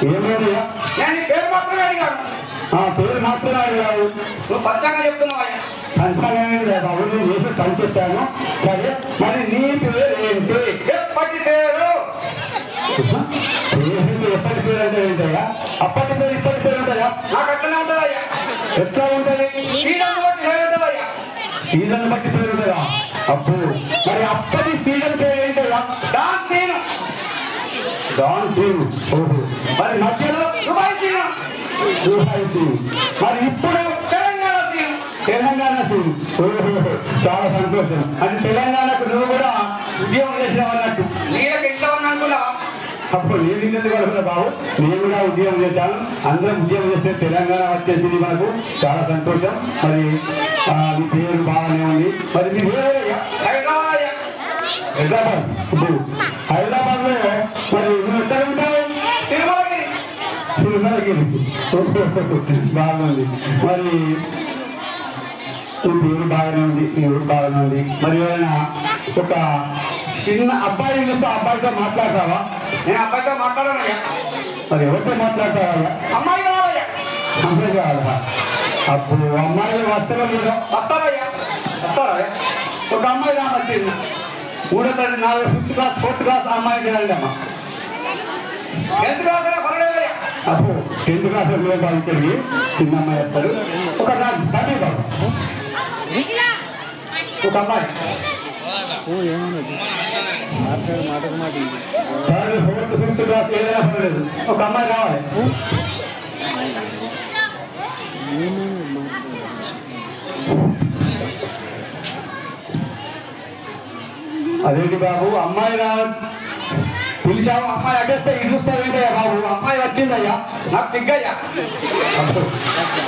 పేరు? మాత్రమే అడిగాను. పేరు మాత్రమే అడిగావు. నువ్వు పంచాంగం చెప్తున్నావు? పంచాంగమే బాబు నేను చేసి పని చెప్పాను. సరే మరి నీ పేరు ఏంటి? ఎప్పటి పేరు? ఎప్పటి పేరు అంటే ఏంటయ్యా? అప్పటి పేరు ఇప్పటి పేరు ఉంటాయా నాకు అట్లనే ఉంటుంది? అయ్యా ఎట్లా ఉంటుంది సీజన్ బట్టి పేరు ఉంటుంది? అయ్యా సీజన్ బట్టి పేరు ఉంటుందా అప్పు మరి అప్పటి సీజన్ పేరు ఏంటయ్యా డాన్ సీను డాన్ మరి మధ్యలో దుబాయ్ దుబాయ్ మరి ఇప్పుడు తెలంగాణ చాలా సంతోషం. అది తెలంగాణకు నువ్వు కూడా ఉద్యోగం చేసావు అన్నట్టు. అప్పుడు నేను ఎందుకు అనుకున్నా బాబు? నేను కూడా ఉద్యోగం చేశాను. అందరం ఉద్యోగం చేస్తే తెలంగాణ వచ్చేసింది మనకు. చాలా సంతోషం. మరి మీ పేరు బాగానే ఉంది. మరి మీ పేరు? హైదరాబాద్. ఇప్పుడు హైదరాబాద్లో మరి ఎక్కడ ఉంటావు బాగుంది. మరి ఈ పేరు బాగానే ఉంది ఈ ఊరు బాగానే ఉంది. మరి ఏమైనా ఒక చిన్న అబ్బాయి చూస్తే అబ్బాయితో మాట్లాడతావా? నేను అబ్బాయితో మాట్లాడాను మరి ఎవరితో మాట్లాడతావా? అమ్మాయి కావాలయ్యా. అమ్మాయి కావాలా? అప్పుడు అమ్మాయిలు వస్తారో లేదో వస్తారయ్యా. వస్తారా? ఒక అమ్మాయి రామొచ్చింది. మూడో తరగతి నాలుగు ఫిఫ్త్ క్లాస్ ఫోర్త్ క్లాస్ అమ్మాయి చేయండి అమ్మ ఎంత కావాలన్నా పర్వాలేదయ్యా అప్పుడు టెన్త్ క్లాస్లో బాగుంటుంది చిన్న అమ్మాయి వస్తారు ఒక నాకు తండ్రి బాబు. ఒక అమ్మాయి. మాటకు మాట థర్డ్ ఫోర్త్ ఫిఫ్త్ క్లాస్ ఏదైనా పర్లేదు ఒక అమ్మాయి కావాలి. అదేంటి బాబు? అమ్మాయి రా పిలిచావు అమ్మాయి అడ్డేస్తే ఇది చూస్తావేంటయ్యా బాబు? అమ్మాయి వచ్చిందయ్యా నాకు సిగ్గయ్యా.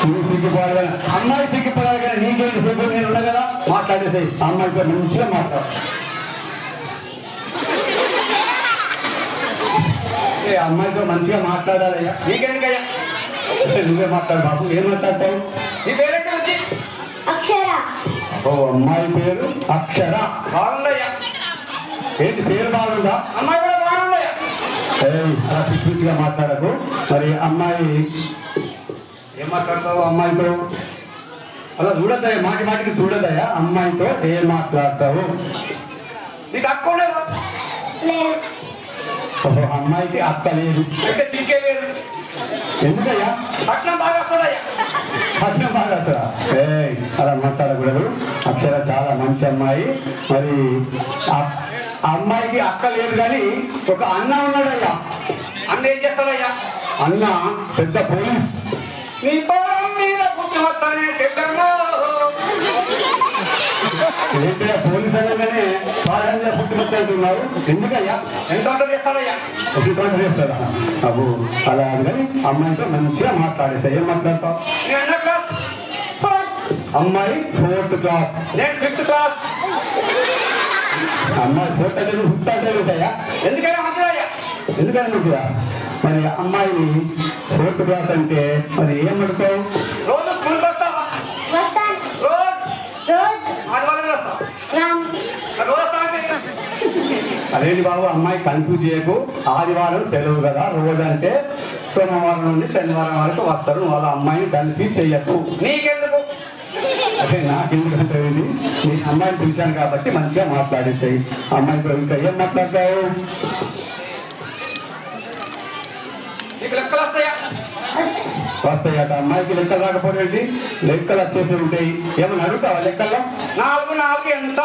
నువ్వు సిగ్గుపడాలి కానీ అమ్మాయి సిగ్గుపడాలి కానీ నీకేంటి సిగ్గు? నేను ఉన్నా కదా. మాట్లాడేసి అమ్మాయితో మంచిగా మాట్లాడు. ఏ అమ్మాయితో మంచిగా మాట్లాడాలయ్యా నీకెందుకయ్యా? నువ్వే మాట్లాడు బాబు. ఏం మాట్లాడతావు? నీ పేరేంటి? వచ్చి అక్షర. ఓ అమ్మాయి పేరు అక్షర. బాగుందయ్యా. ఏంటి పేరు బాగుందా? అమ్మాయి కూడా బాగుందయ్యా ఏయ్, అలా పిచ్చి పిచ్చిగా మాట్లాడకు. మరి అమ్మాయి ఏం మాట్లాడతావు అమ్మాయితో? అలా చూడద్దయ్యా మాటి మాటికి చూడద్దయ్యా. అమ్మాయితో ఏం మాట్లాడతావు? నీకు అక్క ఉండదు? ఓహో, అమ్మాయికి అక్క లేదు. ఎందుకయ్యా? పట్నం బాగా వస్తుందయ్యా. అక్షరం బాగా అసలు ఏయ్, అలా మాట్లాడకూడదు. అక్షర చాలా మంచి అమ్మాయి. మరి అమ్మాయికి అక్క లేదు కానీ ఒక అన్న ఉన్నాడయ్యా. అన్న ఏం చేస్తాడయ్యా? అన్న పెద్ద పోలీస్. నీ పొలం మీద ఏంటయ్యా పోలీస్ అనగానే సాధారణంగా పుట్టుకొచ్చేస్తున్నారు ఎందుకయ్యా? ఎంత ఉంటుంది చేస్తాడయ్యా? ఒకటి పని చేస్తారా అబ్బు అలా కానీ అమ్మాయితో మంచిగా మాట్లాడేసా. ఏం మాట్లాడతావు? అమ్మాయి ఫోర్త్ క్లాస్. నేను ఫిఫ్త్ క్లాస్. నువ్వు ఫిఫ్త్ అంటే ఉంటాయా? ఎందుకైనా మంచిదయ్యా ఎందుకని మంచిగా మరి అమ్మాయిని ఫోర్త్ క్లాస్ అంటే మరి ఏం పడతావు రోజు స్కూల్కి వస్తావా? అంటే అదేంటి బాబు అమ్మాయి కన్ఫ్యూజ్ చేయకు. ఆదివారం సెలవు కదా రోజు అంటే సోమవారం నుండి శనివారం వరకు వస్తారు. వాళ్ళ అమ్మాయిని కన్ఫ్యూజ్ చెయ్యకు నీకెందుకు? అదే నాకు ఎందుకంటే ఏంటి నేను అమ్మాయిని పిలిచాను కాబట్టి మంచిగా మాట్లాడేసాయి. అమ్మాయితో ఇంకా ఏం మాట్లాడతావు? వస్తాయట. అమ్మాయికి లెక్కలు రాకపోతే ఏంటి? లెక్కలు వచ్చేసి ఉంటాయి. ఏమన్నా అడుగుతావా లెక్కల్లో? నాలుగు నాలుగు ఎంత?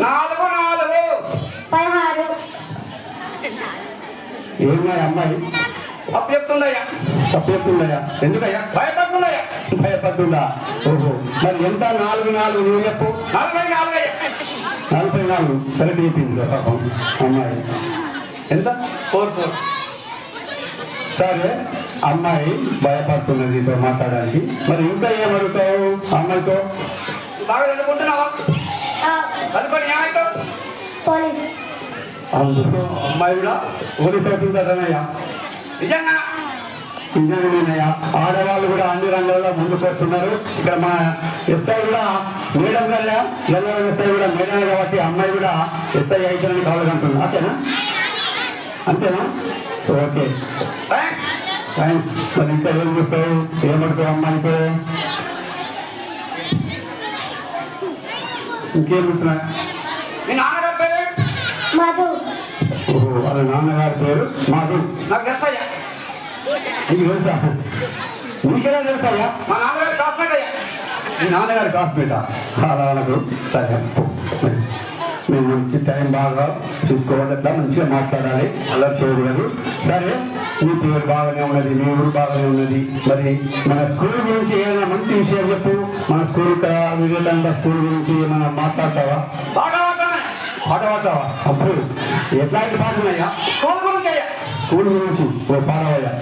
నాలుగు నాలుగు. పదహారు. ఏమన్నాయి అమ్మాయి? అప్పు చెప్తుందయ్యా తప్పు చెప్తుందయ్యా ఎందుకయ్యా? భయపడుతుందయ్యా భయపడుతుందా? ఓహో. మరి ఎంత? నాలుగు నాలుగు నువ్వు చెప్పు నలభై నాలుగయ్యా. నలభై నాలుగు. సరే తీపింది పాపం. అమ్మాయి. ఎంత? Four four. సరే. అమ్మాయి భయపడుతున్నది నీతో మాట్లాడడానికి. మరి ఇంకా ఏం అడుగుతావు అమ్మాయితో? బాగా చదువుకుంటున్నావా? చదువుకొని అందుకు. అమ్మాయి కూడా? పోలీస్ అవుతుందటనయ్యా. నిజంగా. ఆడవాళ్ళు కూడా అన్ని రంగాల్లో ముందుకు వస్తున్నారు ఇక్కడ మా ఎస్ఐ కూడా మేడం వల్ల ఎల్లరం ఎస్ఐ కూడా మేడం కాబట్టి అమ్మాయి కూడా ఎస్ఐ అయితేనని కావాలంటుంది ఓకేనా? అంతేనా? ఓకే. థ్యాంక్స్ మరి ఇంకా ఏం చూస్తావు? ఏమంటావు అమ్మాయితో? ఇంకేం చూస్తున్నా వాళ్ళ నాన్నగారి పేరు మాధు. నాకు తెలుసయ్యా. నీకు తెలుసా? నీకెలా తెలుసా మా నాన్నగారి క్లాస్మేట్ అయ్యా. మీ నాన్నగారి కాస్మేట అలా అనకు. సరే మేము మంచి టైం బాగా తీసుకోవాలట్లా మంచిగా మాట్లాడాలి. అలా చేయకూడదు సరే నీ పేరు బాగానే ఉన్నది మీ ఊరు బాగానే ఉన్నది. మరి మన స్కూల్ గురించి ఏదైనా మంచి విషయం చెప్పు. మన స్కూల్ వివేకానంద స్కూల్ గురించి ఏమైనా మాట్లాడతావా? బాగా పాట పాడతావా? అప్పుడు ఎట్లాంటి పాటలున్నాయా స్కూల్ గురించి అయ్యా స్కూల్ గురించి ఓ పాడవయ్యా.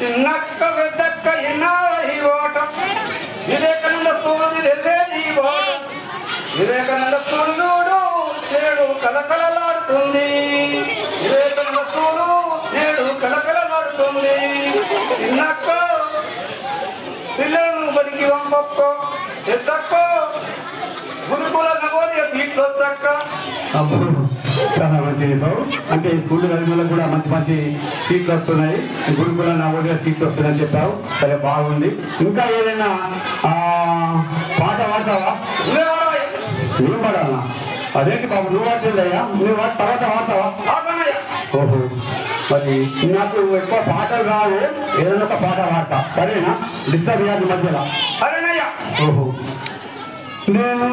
చిన్నక్క పెద్దక్క ఎన్నాళ్ళ ఈ ఓట? వివేకానంద స్కూల్ వెళ్ళేది ఈ ఓట. వివేకానంద స్కూల్ చూడు కలకలలాడుతుంది వివేకానంద స్కూల్ నేడు కలకలలాడుతుంది చిన్నక్క పిల్లలను బడికి పంపక్కో. పెద్దక్కో గురుకుల నవోదయ సీట్లు వచ్చక్క అప్పుడు చాలా మంచి అంటే ఈ స్కూల్ చదివిన కూడా మంచి మంచి సీట్లు వస్తున్నాయి. గురుకుల నవోదయ సీట్లు వస్తున్నాయని చెప్పావు. సరే బాగుంది. ఇంకా ఏదైనా పాట పాడతావా? నువ్వు పాడాలన్నా? అదేంటి బాబు నువ్వు పాడుతుందయ్యా నువ్వు వాడి తర్వాత ఆటనయ్యా ఓహో మరి నాకు ఎక్కువ పాటలు రావు. ఏదైనా ఒక పాట పాడతా. సరేనా? డిస్టర్బ్ చేయాలి మధ్యలో. సరేనయ్యా. ఓహో. నేను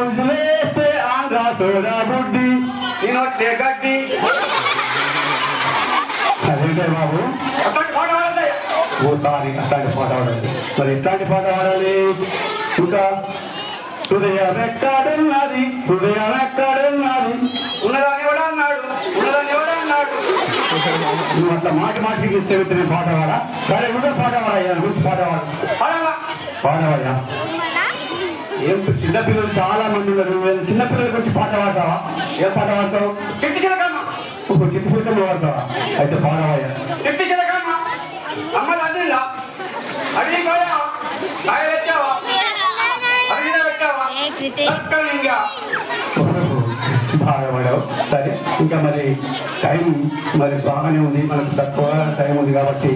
వదిలేస్తే ఆంధ్ర సోడా బుడ్డి నేను గడ్డి అదేంటే బాబు అట్లాంటి పాట వాడదయ్యా ఓసారి అట్లాంటి పాట పాడాలి మరి ఎట్లాంటి పాట పాడాలి ఇంకా హృదయం ఎక్కడున్నది హృదయం ఎక్కడున్నది ఉన్నదాన్ని కూడా అన్నాడు ఉన్నదాన్ని కూడా అన్నాడు నువ్వు అట్లా మాటి మాటికి ఇస్తే నేను పాట పాడా సరే కూడా పాట పాడయ్యా గురించి పాట పాడు పాడాలా పాడవయ్యా ఏం చిన్నపిల్లలు చాలా మంది ఉన్నారు. నువ్వు చిన్నపిల్లల గురించి పాట పాడతావా? ఏం పాట పాడతావు? చెట్టు చిలకమ్మ ఒక చిన్న చిన్న పాడతావా? అయితే పాడవయ్యా చెట్టు చిలకమ్మ అమ్మ తండ్రిలా. అడిగి పోయా వచ్చావా అడిగిన పెట్టావా? చక్కగా బాగా పడావు. సరే ఇంకా మరి టైం మరి బాగానే ఉంది. మనకు తక్కువ టైం ఉంది కాబట్టి